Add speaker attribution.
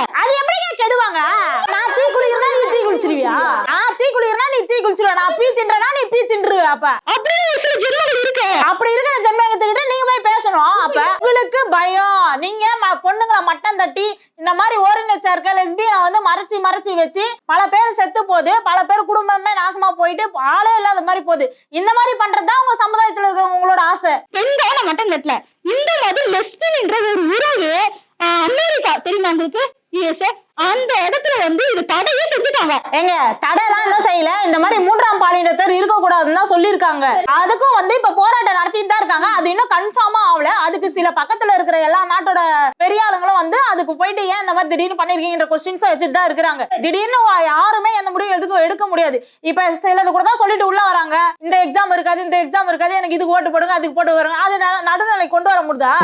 Speaker 1: கெடுத்துருவாங்க
Speaker 2: அது எப்படிங்க கெடுவாங்க? நான் தீ குளிக்கிறனா நீ தீ குளிச்சிருவியா நான் தீ குளிக்கிறனா நீ தீ குளிச்சிருவ நான் பீ தின்றனா நீ பீ தின்றுவ அப்ப?
Speaker 1: அப்படியே ஒரு சில ஜென்மங்கள் இருக்கு.
Speaker 2: அப்படி இருக்கிற ஜென்மத்துக்கிட்ட நீங்க போய் பேசணும். அப்ப உங்களுக்கு பயம். நீங்க ம- பொண்ணுங்களை மட்டம் தட்டி இந்த மாதிரி ஓரினச்சா இருக்க லெஸ்பியனை வந்து மறைச்சி மறைச்சி வச்சு பல பேர் செத்து போகுது. பல பேர் குடும்பமே நாசமா போயிட்டு ஆளே இல்லாத மாதிரி போகுது. இந்த மாதிரி பண்றதுதான் உங்க சமுதாயத்துல இருக்க உங்களோட ஆசை.
Speaker 1: பெண்கான மட்டும் தட்டல. இந்த மாதிரி லெஸ்பியன்ன்றது ஒரு உறவு தெரியுமா உங்களுக்கு? யுஎஸ்ஏ அந்த இடத்துல வந்து இது தடையே செஞ்சுட்டாங்க.
Speaker 2: எங்க தடையெல்லாம் என்ன செய்யல? இந்த மாதிரி மூன்றாம் பாலினத்தர் இருக்க கூடாதுன்னு தான் சொல்லியிருக்காங்க. அதுக்கும் வந்து இப்ப போராட்டம் நடத்திட்டு தான் இருக்காங்க. அது இன்னும் கன்ஃபார்மா ஆகல. அதுக்கு சில பக்கத்துல இருக்கிற எல்லா நாட்டோட பெரிய ஆளுங்களும் வந்து அதுக்கு போயிட்டு ஏன் இந்த மாதிரி திடீர்னு பண்ணிருக்கீங்கன்ற கொஸ்டின்ஸ் வச்சுட்டு தான் இருக்கிறாங்க. திடீர்னு யாருமே எந்த முடிவு எதுக்கும் எடுக்க முடியாது. இப்ப சிலது கூட தான் சொல்லிட்டு உள்ள வராங்க. இந்த எக்ஸாம் இருக்காது இந்த எக்ஸாம் இருக்காது எனக்கு இதுக்கு ஓட்டு போடுங்க அதுக்கு போட்டு வருங்க. அது நடுநிலை கொண்டு வர முடியுதா?